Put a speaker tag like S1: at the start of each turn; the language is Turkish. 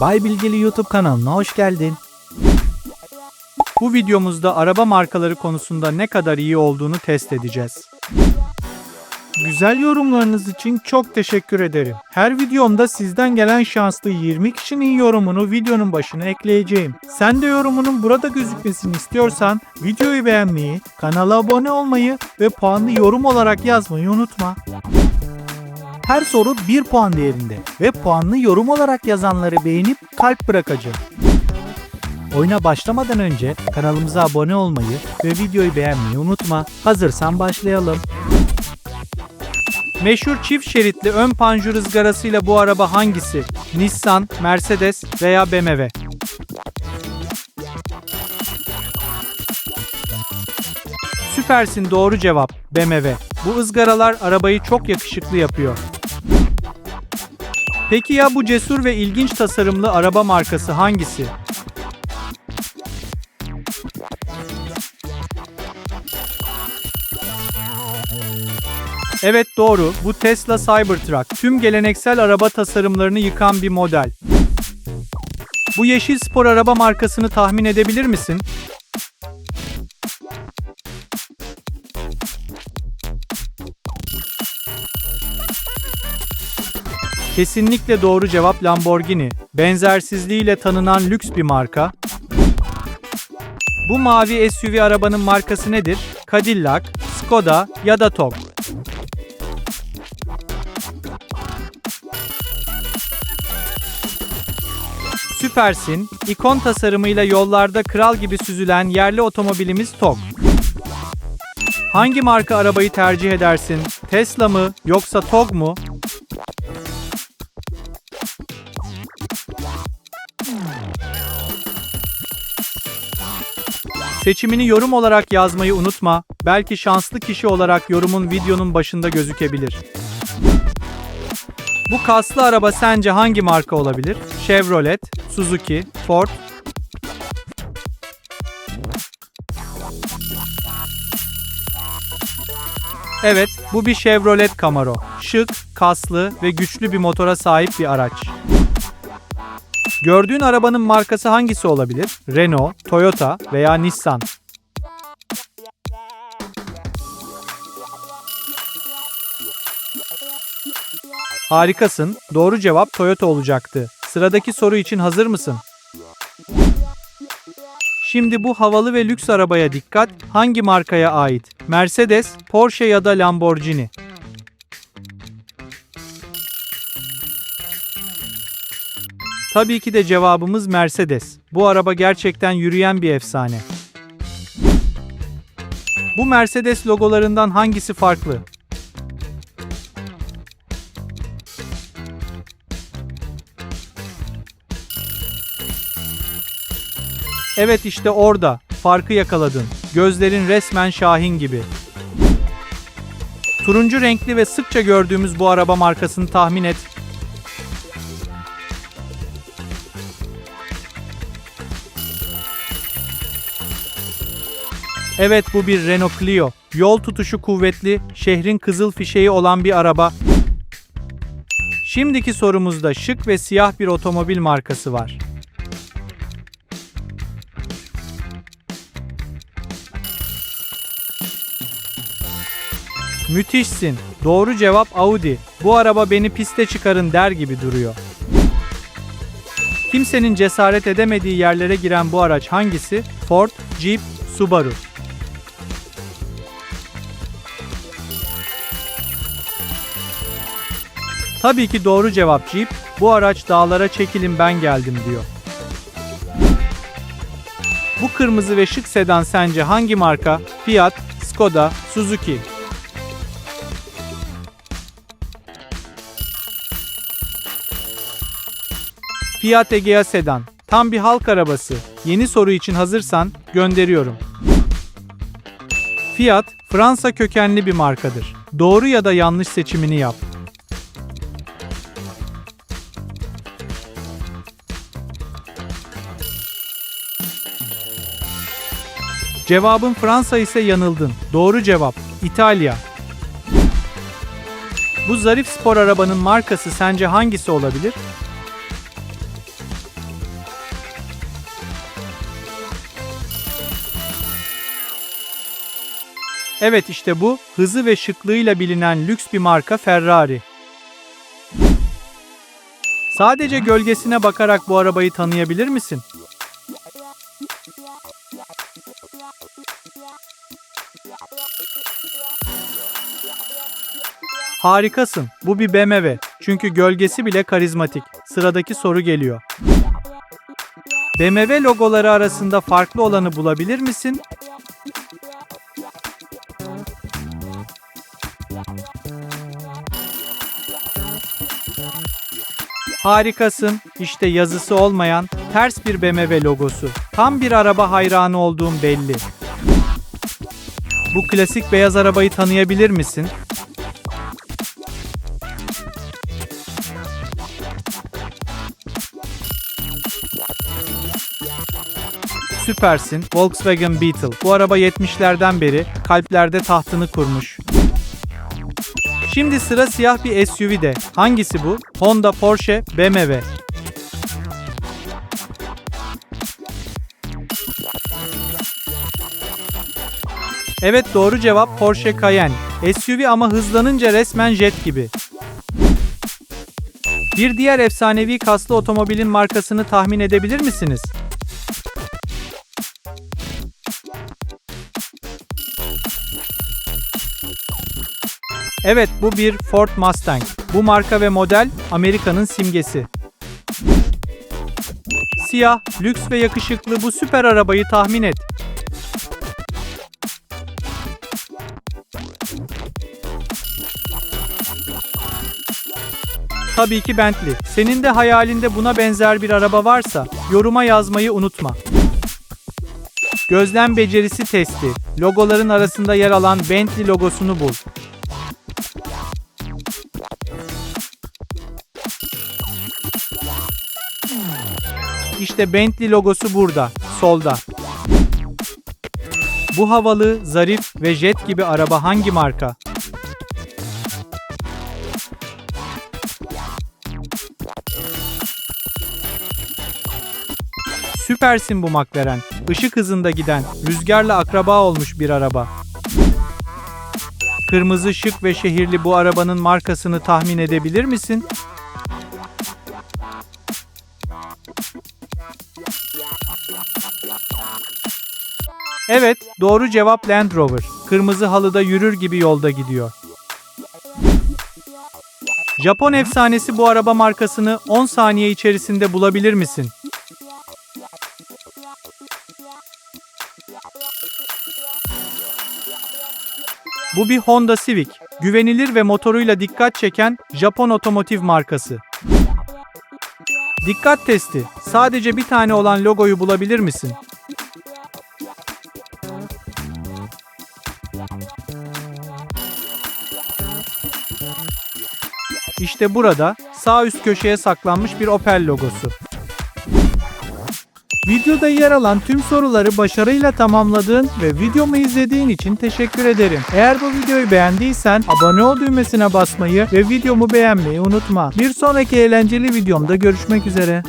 S1: Bay Bilgili YouTube kanalına hoş geldin. Bu videomuzda araba markaları konusunda ne kadar iyi olduğunu test edeceğiz. Güzel yorumlarınız için çok teşekkür ederim. Her videomda sizden gelen şanslı 20 kişinin yorumunu videonun başına ekleyeceğim. Sen de yorumunun burada gözükmesini istiyorsan videoyu beğenmeyi, kanala abone olmayı ve puanlı yorum olarak yazmayı unutma. Her soru 1 puan değerinde ve puanlı yorum olarak yazanları beğenip kalp bırakacağım. Oyuna başlamadan önce kanalımıza abone olmayı ve videoyu beğenmeyi unutma. Hazırsan başlayalım. Meşhur çift şeritli ön panjur ızgarasıyla bu araba hangisi? Nissan, Mercedes veya BMW? Süpersin doğru cevap BMW. Bu ızgaralar arabayı çok yakışıklı yapıyor. Peki ya bu cesur ve ilginç tasarımlı araba markası hangisi? Evet doğru, bu Tesla Cybertruck. Tüm geleneksel araba tasarımlarını yıkan bir model. Bu yeşil spor araba markasını tahmin edebilir misin? Kesinlikle doğru cevap Lamborghini. Benzersizliğiyle tanınan lüks bir marka. Bu mavi SUV arabanın markası nedir? Cadillac, Skoda ya da TOG. Süpersin. İkon tasarımıyla yollarda kral gibi süzülen yerli otomobilimiz TOG. Hangi marka arabayı tercih edersin? Tesla mı yoksa TOG mu? Seçimini yorum olarak yazmayı unutma. Belki şanslı kişi olarak yorumun videonun başında gözükebilir. Bu kaslı araba sence hangi marka olabilir? Chevrolet, Suzuki, Ford. Evet, bu bir Chevrolet Camaro. Şık, kaslı ve güçlü bir motora sahip bir araç. Gördüğün arabanın markası hangisi olabilir? Renault, Toyota veya Nissan. Harikasın. Doğru cevap Toyota olacaktı. Sıradaki soru için hazır mısın? Şimdi bu havalı ve lüks arabaya dikkat. Hangi markaya ait? Mercedes, Porsche ya da Lamborghini? Tabii ki de cevabımız Mercedes. Bu araba gerçekten yürüyen bir efsane. Bu Mercedes logolarından hangisi farklı? Evet işte orada. Farkı yakaladın. Gözlerin resmen Şahin gibi. Turuncu renkli ve sıkça gördüğümüz bu araba markasını tahmin et. Evet bu bir Renault Clio. Yol tutuşu kuvvetli, şehrin kızıl fişeği olan bir araba. Şimdiki sorumuzda şık ve siyah bir otomobil markası var. Müthişsin. Doğru cevap Audi. Bu araba beni piste çıkarın der gibi duruyor. Kimsenin cesaret edemediği yerlere giren bu araç hangisi? Ford, Jeep, Subaru. Tabii ki doğru cevap Jeep. Bu araç dağlara çekilin ben geldim diyor. Bu kırmızı ve şık sedan sence hangi marka? Fiat, Skoda, Suzuki. Fiat Egea Sedan. Tam bir halk arabası. Yeni soru için hazırsan gönderiyorum. Fiat, Fransa kökenli bir markadır. Doğru ya da yanlış seçimini yap. Cevabın Fransa ise yanıldın. Doğru cevap İtalya. Bu zarif spor arabanın markası sence hangisi olabilir? Evet işte bu, hızı ve şıklığıyla bilinen lüks bir marka Ferrari. Sadece gölgesine bakarak bu arabayı tanıyabilir misin? Harikasın. Bu bir BMW. Çünkü gölgesi bile karizmatik. Sıradaki soru geliyor. BMW logoları arasında farklı olanı bulabilir misin? Harikasın. İşte yazısı olmayan ters bir BMW logosu. Tam bir araba hayranı olduğum belli. Bu klasik beyaz arabayı tanıyabilir misin? Süpersin. Volkswagen Beetle. Bu araba 70'lerden beri kalplerde tahtını kurmuş. Şimdi sıra siyah bir SUV'de. Hangisi bu? Honda, Porsche, BMW. Evet doğru cevap Porsche Cayenne. SUV ama hızlanınca resmen jet gibi. Bir diğer efsanevi kaslı otomobilin markasını tahmin edebilir misiniz? Evet bu bir Ford Mustang. Bu marka ve model Amerika'nın simgesi. Siyah, lüks ve yakışıklı bu süper arabayı tahmin et. Tabii ki Bentley. Senin de hayalinde buna benzer bir araba varsa yoruma yazmayı unutma. Gözlem becerisi testi. Logoların arasında yer alan Bentley logosunu bul. İşte Bentley logosu burada, solda. Bu havalı, zarif ve jet gibi araba hangi marka? Süpersin bu McLaren. Işık hızında giden, rüzgarla akraba olmuş bir araba. Kırmızı şık ve şehirli bu arabanın markasını tahmin edebilir misin? Evet, doğru cevap Land Rover. Kırmızı halıda yürür gibi yolda gidiyor. Japon efsanesi bu araba markasını 10 saniye içerisinde bulabilir misin? Bu bir Honda Civic. Güvenilir ve motoruyla dikkat çeken Japon otomotiv markası. Dikkat testi. Sadece bir tane olan logoyu bulabilir misin? İşte burada sağ üst köşeye saklanmış bir Opel logosu. Videoda yer alan tüm soruları başarıyla tamamladığın ve videomu izlediğin için teşekkür ederim. Eğer bu videoyu beğendiysen abone ol düğmesine basmayı ve videomu beğenmeyi unutma. Bir sonraki eğlenceli videomda görüşmek üzere.